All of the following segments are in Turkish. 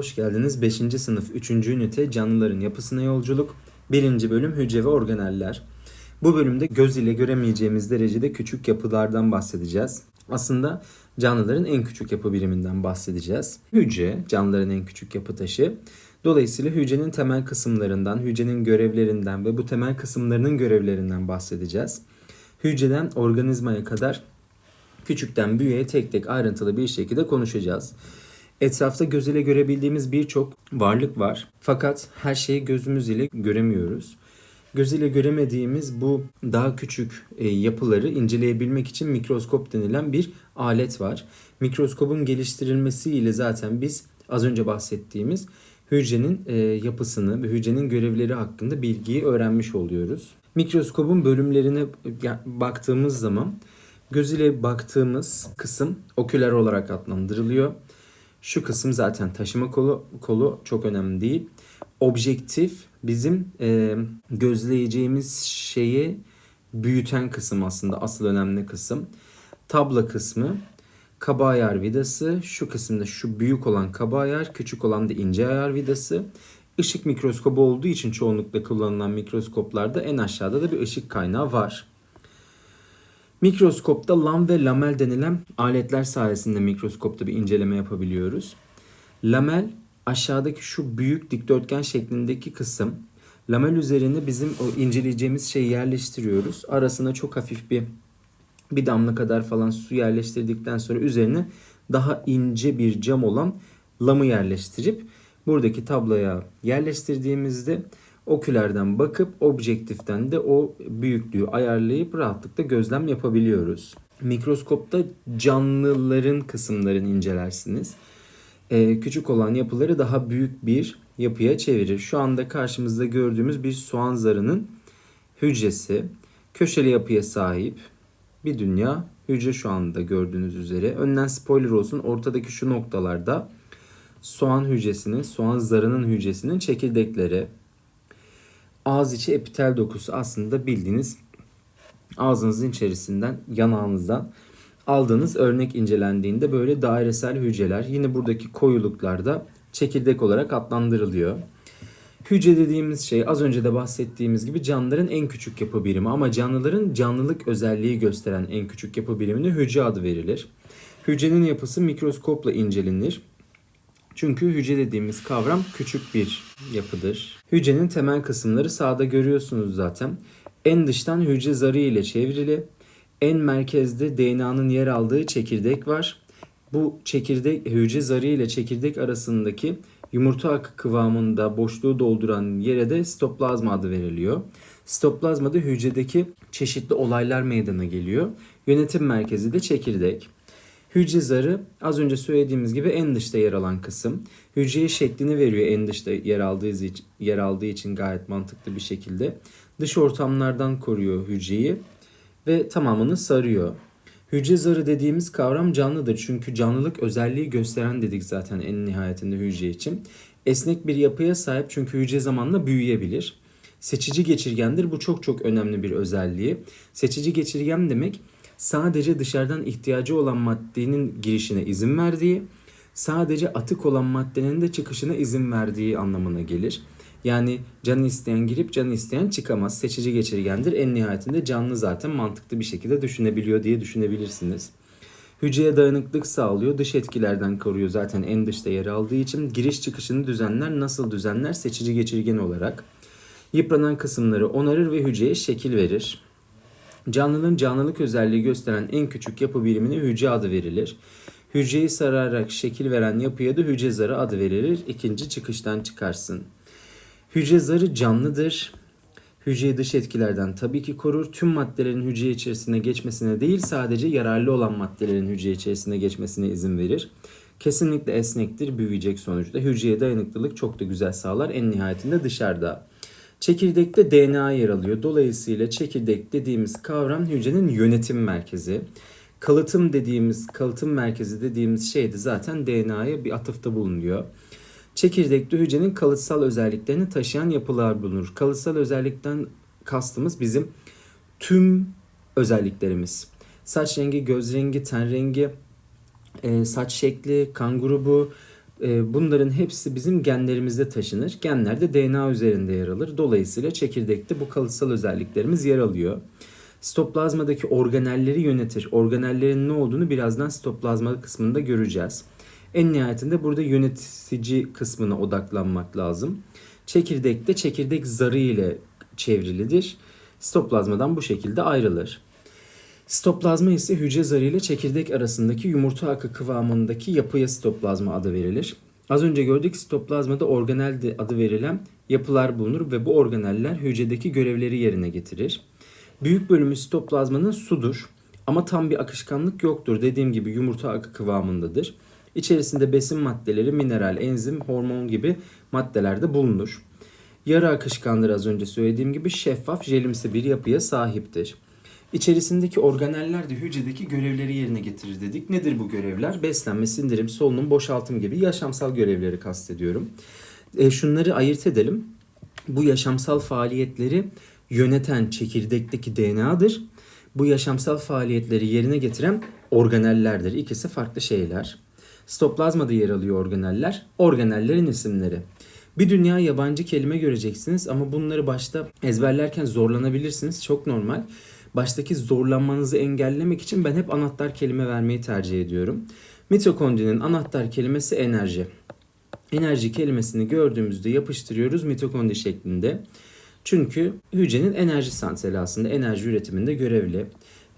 hoş geldiniz. 5. sınıf 3. ünite canlıların yapısına yolculuk. 1. bölüm hücre ve organeller. Bu bölümde göz ile göremeyeceğimiz derecede küçük yapılardan bahsedeceğiz. Aslında canlıların en küçük yapı biriminden bahsedeceğiz. Hücre canlıların en küçük yapı taşı. Dolayısıyla hücrenin temel kısımlarından, hücrenin görevlerinden ve bu temel kısımlarının görevlerinden bahsedeceğiz. Hücreden organizmaya kadar küçükten büyüğe tek tek ayrıntılı bir şekilde konuşacağız. Etrafta göz ile görebildiğimiz birçok varlık var. Fakat her şeyi gözümüz ile göremiyoruz. Göz ile göremediğimiz bu daha küçük e, yapıları inceleyebilmek için mikroskop denilen bir alet var. Mikroskopun geliştirilmesiyle zaten biz az önce bahsettiğimiz hücrenin e, yapısını ve hücrenin görevleri hakkında bilgiyi öğrenmiş oluyoruz. Mikroskopun bölümlerine baktığımız zaman göz ile baktığımız kısım oküler olarak adlandırılıyor. Şu kısım zaten taşıma kolu, kolu çok önemli değil. Objektif bizim e, gözleyeceğimiz şeyi büyüten kısım aslında asıl önemli kısım. Tabla kısmı kaba ayar vidası şu kısımda şu büyük olan kaba ayar küçük olan da ince ayar vidası. Işık mikroskobu olduğu için çoğunlukla kullanılan mikroskoplarda en aşağıda da bir ışık kaynağı var. Mikroskopta lam ve lamel denilen aletler sayesinde mikroskopta bir inceleme yapabiliyoruz. Lamel aşağıdaki şu büyük dikdörtgen şeklindeki kısım. Lamel üzerine bizim o inceleyeceğimiz şeyi yerleştiriyoruz. Arasına çok hafif bir bir damla kadar falan su yerleştirdikten sonra üzerine daha ince bir cam olan lamı yerleştirip buradaki tabloya yerleştirdiğimizde okülerden bakıp objektiften de o büyüklüğü ayarlayıp rahatlıkla gözlem yapabiliyoruz. Mikroskopta canlıların kısımlarını incelersiniz. Ee, küçük olan yapıları daha büyük bir yapıya çevirir. Şu anda karşımızda gördüğümüz bir soğan zarının hücresi köşeli yapıya sahip bir dünya hücre şu anda gördüğünüz üzere. Önden spoiler olsun ortadaki şu noktalarda soğan hücresinin, soğan zarının hücresinin çekirdekleri. Ağız içi epitel dokusu aslında bildiğiniz ağzınızın içerisinden, yanağınızdan aldığınız örnek incelendiğinde böyle dairesel hücreler yine buradaki koyuluklarda çekirdek olarak adlandırılıyor. Hücre dediğimiz şey az önce de bahsettiğimiz gibi canlıların en küçük yapı birimi ama canlıların canlılık özelliği gösteren en küçük yapı birimine hücre adı verilir. Hücrenin yapısı mikroskopla incelenir. Çünkü hücre dediğimiz kavram küçük bir yapıdır. Hücrenin temel kısımları sağda görüyorsunuz zaten. En dıştan hücre zarı ile çevrili. En merkezde DNA'nın yer aldığı çekirdek var. Bu çekirdek hücre zarı ile çekirdek arasındaki yumurta akı kıvamında boşluğu dolduran yere de sitoplazma adı veriliyor. Sitoplazmada hücredeki çeşitli olaylar meydana geliyor. Yönetim merkezi de çekirdek. Hücre zarı az önce söylediğimiz gibi en dışta yer alan kısım. Hücreye şeklini veriyor en dışta yer aldığı için, yer aldığı için gayet mantıklı bir şekilde. Dış ortamlardan koruyor hücreyi ve tamamını sarıyor. Hücre zarı dediğimiz kavram canlıdır çünkü canlılık özelliği gösteren dedik zaten en nihayetinde hücre için. Esnek bir yapıya sahip çünkü hücre zamanla büyüyebilir. Seçici geçirgendir bu çok çok önemli bir özelliği. Seçici geçirgen demek sadece dışarıdan ihtiyacı olan maddenin girişine izin verdiği, sadece atık olan maddenin de çıkışına izin verdiği anlamına gelir. Yani canı isteyen girip canı isteyen çıkamaz. Seçici geçirgendir. En nihayetinde canlı zaten mantıklı bir şekilde düşünebiliyor diye düşünebilirsiniz. Hücreye dayanıklık sağlıyor. Dış etkilerden koruyor zaten en dışta yer aldığı için. Giriş çıkışını düzenler. Nasıl düzenler? Seçici geçirgen olarak. Yıpranan kısımları onarır ve hücreye şekil verir. Canlının canlılık özelliği gösteren en küçük yapı birimine hücre adı verilir. Hücreyi sararak şekil veren yapıya da hücre zarı adı verilir. İkinci çıkıştan çıkarsın. Hücre zarı canlıdır. Hücreyi dış etkilerden tabii ki korur. Tüm maddelerin hücre içerisine geçmesine değil sadece yararlı olan maddelerin hücre içerisine geçmesine izin verir. Kesinlikle esnektir büyüyecek sonuçta. Hücreye dayanıklılık çok da güzel sağlar. En nihayetinde dışarıda. Çekirdekte DNA yer alıyor. Dolayısıyla çekirdek dediğimiz kavram hücrenin yönetim merkezi. Kalıtım dediğimiz, kalıtım merkezi dediğimiz şey de zaten DNA'ya bir atıfta bulunuyor. Çekirdekte hücrenin kalıtsal özelliklerini taşıyan yapılar bulunur. Kalıtsal özellikten kastımız bizim tüm özelliklerimiz. Saç rengi, göz rengi, ten rengi, e, saç şekli, kan grubu, bunların hepsi bizim genlerimizde taşınır. Genler de DNA üzerinde yer alır. Dolayısıyla çekirdekte bu kalıtsal özelliklerimiz yer alıyor. Sitoplazmadaki organelleri yönetir. Organellerin ne olduğunu birazdan sitoplazma kısmında göreceğiz. En nihayetinde burada yönetici kısmına odaklanmak lazım. Çekirdekte çekirdek zarı ile çevrilidir. Sitoplazmadan bu şekilde ayrılır. Sitoplazma ise hücre zarı ile çekirdek arasındaki yumurta akı kıvamındaki yapıya sitoplazma adı verilir. Az önce gördük sitoplazmada organel de adı verilen yapılar bulunur ve bu organeller hücredeki görevleri yerine getirir. Büyük bölümü sitoplazmanın sudur ama tam bir akışkanlık yoktur. Dediğim gibi yumurta akı kıvamındadır. İçerisinde besin maddeleri, mineral, enzim, hormon gibi maddeler de bulunur. Yarı akışkandır az önce söylediğim gibi şeffaf, jelimsi bir yapıya sahiptir. İçerisindeki organeller de hücredeki görevleri yerine getirir dedik. Nedir bu görevler? Beslenme, sindirim, solunum, boşaltım gibi yaşamsal görevleri kastediyorum. E, şunları ayırt edelim. Bu yaşamsal faaliyetleri yöneten çekirdekteki DNA'dır. Bu yaşamsal faaliyetleri yerine getiren organellerdir. İkisi farklı şeyler. Stoplazmada yer alıyor organeller. Organellerin isimleri. Bir dünya yabancı kelime göreceksiniz ama bunları başta ezberlerken zorlanabilirsiniz. Çok normal. Baştaki zorlanmanızı engellemek için ben hep anahtar kelime vermeyi tercih ediyorum. Mitokondrinin anahtar kelimesi enerji. Enerji kelimesini gördüğümüzde yapıştırıyoruz mitokondri şeklinde. Çünkü hücrenin enerji santrali aslında enerji üretiminde görevli.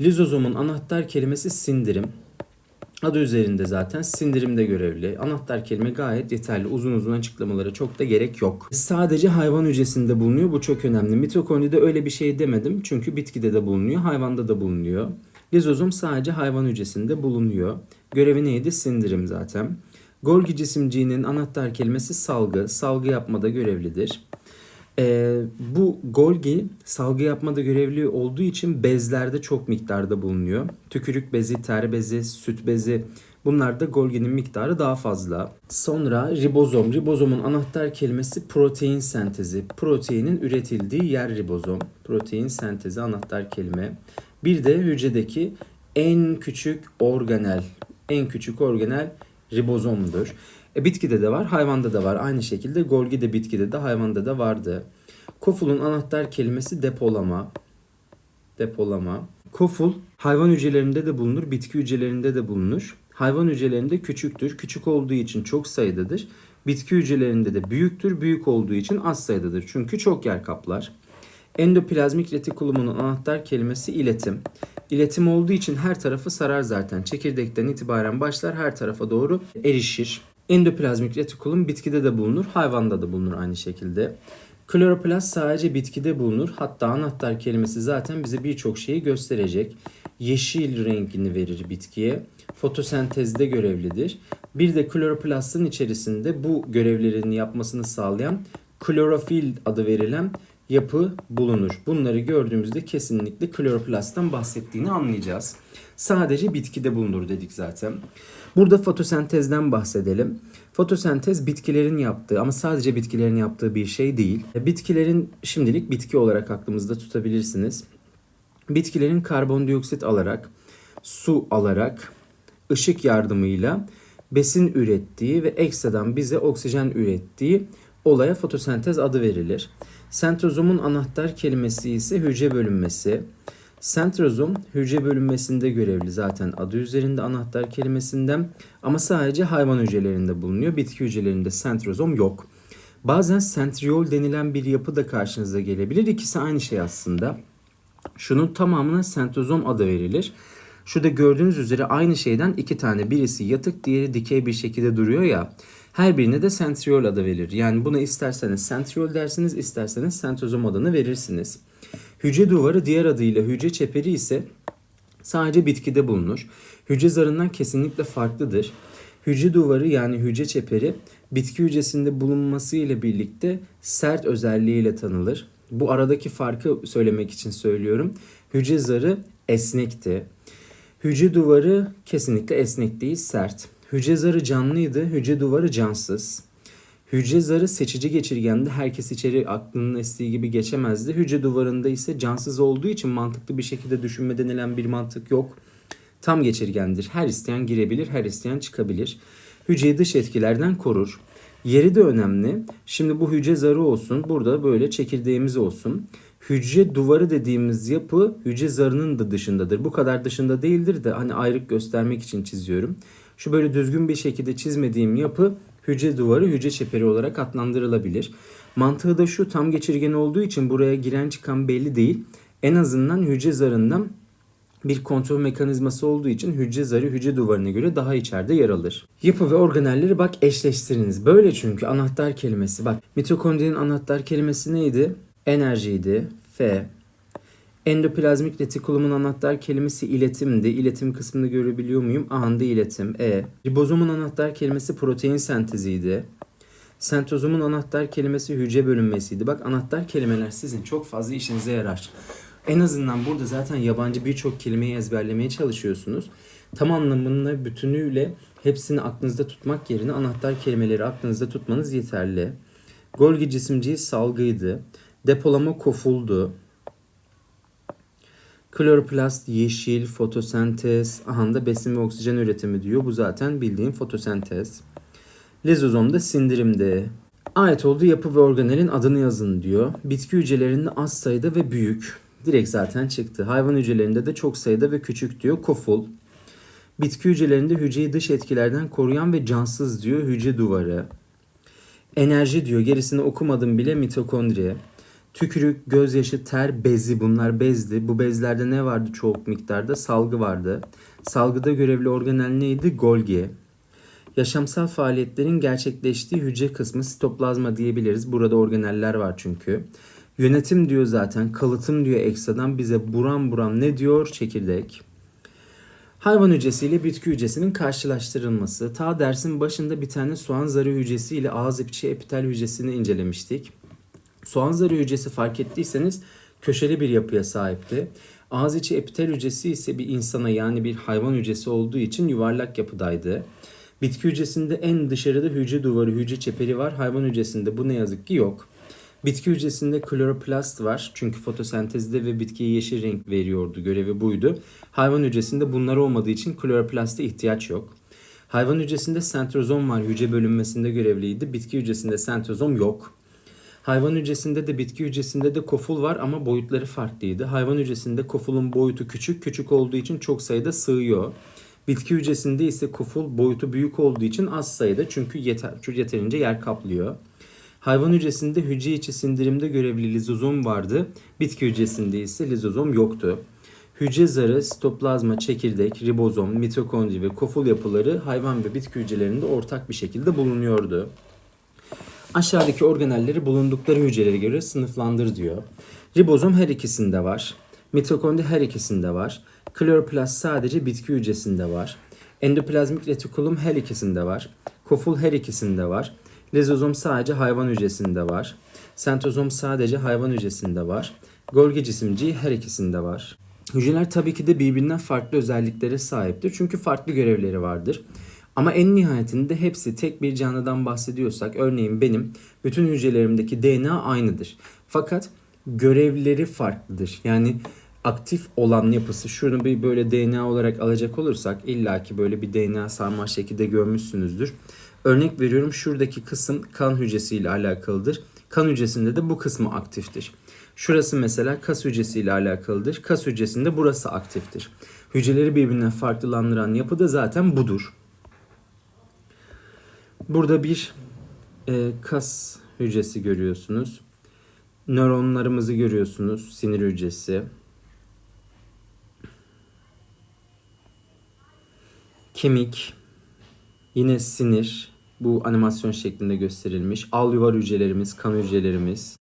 Lizozomun anahtar kelimesi sindirim. Adı üzerinde zaten sindirimde görevli. Anahtar kelime gayet yeterli. Uzun uzun açıklamalara çok da gerek yok. Sadece hayvan hücresinde bulunuyor. Bu çok önemli. Mitokondride öyle bir şey demedim. Çünkü bitkide de bulunuyor, hayvanda da bulunuyor. Lizozom sadece hayvan hücresinde bulunuyor. Görevi neydi? Sindirim zaten. Golgi cisimciğinin anahtar kelimesi salgı. Salgı yapmada görevlidir. Ee, bu Golgi salgı yapmada görevli olduğu için bezlerde çok miktarda bulunuyor. Tükürük bezi, ter bezi, süt bezi bunlarda Golgi'nin miktarı daha fazla. Sonra ribozom. Ribozomun anahtar kelimesi protein sentezi. Proteinin üretildiği yer ribozom. Protein sentezi anahtar kelime. Bir de hücredeki en küçük organel. En küçük organel ribozomdur. E, bitkide de var, hayvanda da var. Aynı şekilde Golgi de bitkide de hayvanda da vardı. Koful'un anahtar kelimesi depolama. Depolama. Koful hayvan hücrelerinde de bulunur, bitki hücrelerinde de bulunur. Hayvan hücrelerinde küçüktür. Küçük olduğu için çok sayıdadır. Bitki hücrelerinde de büyüktür. Büyük olduğu için az sayıdadır. Çünkü çok yer kaplar. Endoplazmik retikulumunun anahtar kelimesi iletim. İletim olduğu için her tarafı sarar zaten. Çekirdekten itibaren başlar her tarafa doğru erişir. Endoplazmik retikulum bitkide de bulunur, hayvanda da bulunur aynı şekilde. Kloroplast sadece bitkide bulunur. Hatta anahtar kelimesi zaten bize birçok şeyi gösterecek. Yeşil rengini verir bitkiye. Fotosentezde görevlidir. Bir de kloroplastın içerisinde bu görevlerini yapmasını sağlayan klorofil adı verilen yapı bulunur. Bunları gördüğümüzde kesinlikle kloroplasttan bahsettiğini anlayacağız. Sadece bitkide bulunur dedik zaten. Burada fotosentezden bahsedelim. Fotosentez bitkilerin yaptığı ama sadece bitkilerin yaptığı bir şey değil. Bitkilerin şimdilik bitki olarak aklımızda tutabilirsiniz. Bitkilerin karbondioksit alarak, su alarak, ışık yardımıyla besin ürettiği ve ekstradan bize oksijen ürettiği olaya fotosentez adı verilir. Sentrozomun anahtar kelimesi ise hücre bölünmesi. Sentrozom hücre bölünmesinde görevli zaten adı üzerinde anahtar kelimesinden ama sadece hayvan hücrelerinde bulunuyor. Bitki hücrelerinde sentrozom yok. Bazen sentriol denilen bir yapı da karşınıza gelebilir. İkisi aynı şey aslında. Şunun tamamına sentrozom adı verilir. Şurada gördüğünüz üzere aynı şeyden iki tane birisi yatık diğeri dikey bir şekilde duruyor ya. Her birine de sentriol adı verilir. Yani buna isterseniz sentriol dersiniz isterseniz sentrozom adını verirsiniz. Hücre duvarı diğer adıyla hücre çeperi ise sadece bitkide bulunur. Hücre zarından kesinlikle farklıdır. Hücre duvarı yani hücre çeperi bitki hücresinde bulunması ile birlikte sert özelliğiyle tanılır. Bu aradaki farkı söylemek için söylüyorum. Hücre zarı esnekti. Hücre duvarı kesinlikle esnek değil, sert. Hücre zarı canlıydı, hücre duvarı cansız. Hücre zarı seçici geçirgendi. Herkes içeri aklının estiği gibi geçemezdi. Hücre duvarında ise cansız olduğu için mantıklı bir şekilde düşünme denilen bir mantık yok. Tam geçirgendir. Her isteyen girebilir, her isteyen çıkabilir. Hücreyi dış etkilerden korur. Yeri de önemli. Şimdi bu hücre zarı olsun. Burada böyle çekirdeğimiz olsun. Hücre duvarı dediğimiz yapı hücre zarının da dışındadır. Bu kadar dışında değildir de hani ayrık göstermek için çiziyorum. Şu böyle düzgün bir şekilde çizmediğim yapı hücre duvarı, hücre çeperi olarak adlandırılabilir. Mantığı da şu tam geçirgen olduğu için buraya giren çıkan belli değil. En azından hücre zarından bir kontrol mekanizması olduğu için hücre zarı hücre duvarına göre daha içeride yer alır. Yapı ve organelleri bak eşleştiriniz. Böyle çünkü anahtar kelimesi. Bak mitokondrinin anahtar kelimesi neydi? Enerjiydi. F. Endoplazmik retikulumun anahtar kelimesi iletimdi. İletim kısmını görebiliyor muyum? Anda iletim. E. Ribozomun anahtar kelimesi protein senteziydi. Sentozomun anahtar kelimesi hücre bölünmesiydi. Bak anahtar kelimeler sizin çok fazla işinize yarar. En azından burada zaten yabancı birçok kelimeyi ezberlemeye çalışıyorsunuz. Tam anlamını bütünüyle hepsini aklınızda tutmak yerine anahtar kelimeleri aklınızda tutmanız yeterli. Golgi cisimciği salgıydı. Depolama kofuldu. Kloroplast yeşil, fotosentez, aha da besin ve oksijen üretimi diyor. Bu zaten bildiğin fotosentez. Lizozom da sindirimde. Ait olduğu yapı ve organelin adını yazın diyor. Bitki hücrelerinde az sayıda ve büyük. Direkt zaten çıktı. Hayvan hücrelerinde de çok sayıda ve küçük diyor. Koful. Bitki hücrelerinde hücreyi dış etkilerden koruyan ve cansız diyor. Hücre duvarı. Enerji diyor. Gerisini okumadım bile mitokondri. Tükürük, gözyaşı, ter, bezi bunlar bezdi. Bu bezlerde ne vardı çok miktarda? Salgı vardı. Salgıda görevli organel neydi? Golgi. Yaşamsal faaliyetlerin gerçekleştiği hücre kısmı sitoplazma diyebiliriz. Burada organeller var çünkü. Yönetim diyor zaten, kalıtım diyor ekstradan bize buram buram ne diyor? Çekirdek. Hayvan hücresi ile bitki hücresinin karşılaştırılması. Ta dersin başında bir tane soğan zarı hücresi ile ağız içi epitel hücresini incelemiştik. Soğan zarı hücresi fark ettiyseniz köşeli bir yapıya sahipti. Ağız içi epitel hücresi ise bir insana yani bir hayvan hücresi olduğu için yuvarlak yapıdaydı. Bitki hücresinde en dışarıda hücre duvarı, hücre çeperi var. Hayvan hücresinde bu ne yazık ki yok. Bitki hücresinde kloroplast var. Çünkü fotosentezde ve bitkiye yeşil renk veriyordu. Görevi buydu. Hayvan hücresinde bunlar olmadığı için kloroplasta ihtiyaç yok. Hayvan hücresinde sentrozom var. Hücre bölünmesinde görevliydi. Bitki hücresinde sentrozom yok. Hayvan hücresinde de bitki hücresinde de koful var ama boyutları farklıydı. Hayvan hücresinde kofulun boyutu küçük, küçük olduğu için çok sayıda sığıyor. Bitki hücresinde ise koful boyutu büyük olduğu için az sayıda çünkü yeter, yeterince yer kaplıyor. Hayvan hücresinde hücre içi sindirimde görevli lizozom vardı. Bitki hücresinde ise lizozom yoktu. Hücre zarı, sitoplazma, çekirdek, ribozom, mitokondri ve koful yapıları hayvan ve bitki hücrelerinde ortak bir şekilde bulunuyordu. Aşağıdaki organelleri bulundukları hücrelere göre sınıflandır diyor. Ribozom her ikisinde var. Mitokondri her ikisinde var. Kloroplast sadece bitki hücresinde var. Endoplazmik retikulum her ikisinde var. Koful her ikisinde var. Lizozom sadece hayvan hücresinde var. Sentozom sadece hayvan hücresinde var. Golgi cisimciği her ikisinde var. Hücreler tabii ki de birbirinden farklı özelliklere sahiptir. Çünkü farklı görevleri vardır. Ama en nihayetinde hepsi tek bir canlıdan bahsediyorsak örneğin benim bütün hücrelerimdeki DNA aynıdır. Fakat görevleri farklıdır. Yani aktif olan yapısı şunu bir böyle DNA olarak alacak olursak illaki böyle bir DNA sarma şekilde görmüşsünüzdür. Örnek veriyorum şuradaki kısım kan hücresiyle alakalıdır. Kan hücresinde de bu kısmı aktiftir. Şurası mesela kas hücresiyle alakalıdır. Kas hücresinde burası aktiftir. Hücreleri birbirinden farklılandıran yapı da zaten budur. Burada bir e, kas hücresi görüyorsunuz. Nöronlarımızı görüyorsunuz. Sinir hücresi. Kemik. Yine sinir. Bu animasyon şeklinde gösterilmiş. Alüvar hücrelerimiz, kan hücrelerimiz.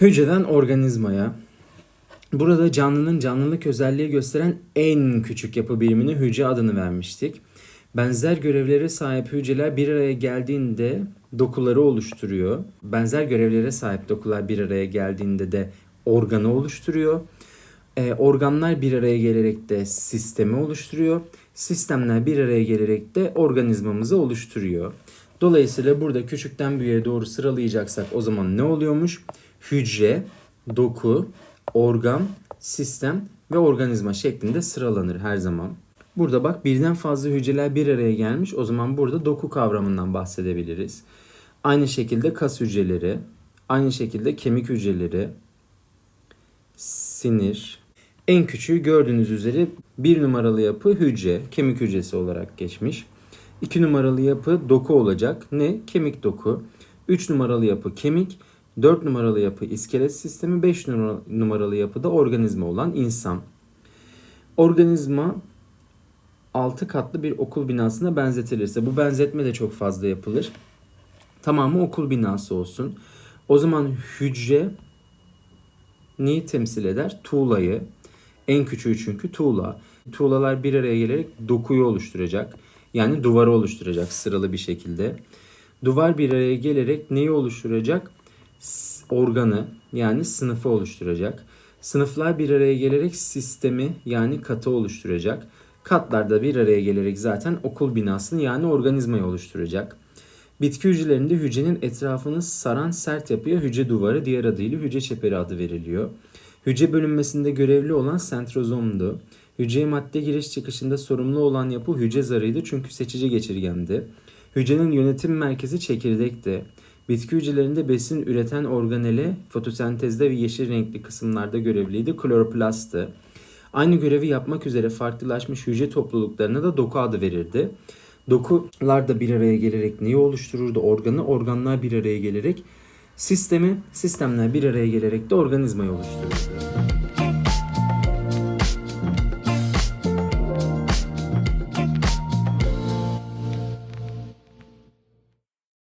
Hücreden organizmaya. Burada canlının canlılık özelliği gösteren en küçük yapı birimine hücre adını vermiştik. Benzer görevlere sahip hücreler bir araya geldiğinde dokuları oluşturuyor. Benzer görevlere sahip dokular bir araya geldiğinde de organı oluşturuyor. E, organlar bir araya gelerek de sistemi oluşturuyor. Sistemler bir araya gelerek de organizmamızı oluşturuyor. Dolayısıyla burada küçükten büyüğe doğru sıralayacaksak o zaman ne oluyormuş? Hücre, doku, organ, sistem ve organizma şeklinde sıralanır her zaman. Burada bak birden fazla hücreler bir araya gelmiş. O zaman burada doku kavramından bahsedebiliriz. Aynı şekilde kas hücreleri, aynı şekilde kemik hücreleri, sinir. En küçüğü gördüğünüz üzere bir numaralı yapı hücre, kemik hücresi olarak geçmiş. 2 numaralı yapı doku olacak. Ne? Kemik doku. 3 numaralı yapı kemik. 4 numaralı yapı iskelet sistemi. 5 numaralı yapı da organizma olan insan. Organizma 6 katlı bir okul binasına benzetilirse bu benzetme de çok fazla yapılır. Tamamı okul binası olsun. O zaman hücre neyi temsil eder? Tuğlayı. En küçüğü çünkü tuğla. Tuğlalar bir araya gelerek dokuyu oluşturacak. Yani duvarı oluşturacak sıralı bir şekilde. Duvar bir araya gelerek neyi oluşturacak? Organı yani sınıfı oluşturacak. Sınıflar bir araya gelerek sistemi yani katı oluşturacak. Katlar da bir araya gelerek zaten okul binasını yani organizmayı oluşturacak. Bitki hücrelerinde hücrenin etrafını saran sert yapıya hücre duvarı diğer adıyla hücre çeperi adı veriliyor. Hücre bölünmesinde görevli olan sentrozomdu. Hücreye madde giriş çıkışında sorumlu olan yapı hücre zarıydı çünkü seçici geçirgendi. Hücrenin yönetim merkezi çekirdekti. Bitki hücrelerinde besin üreten organele fotosentezde ve yeşil renkli kısımlarda görevliydi. Kloroplasttı. Aynı görevi yapmak üzere farklılaşmış hücre topluluklarına da doku adı verirdi. Dokular da bir araya gelerek neyi oluştururdu? Organı, organlar bir araya gelerek sistemi, sistemler bir araya gelerek de organizmayı oluştururdu.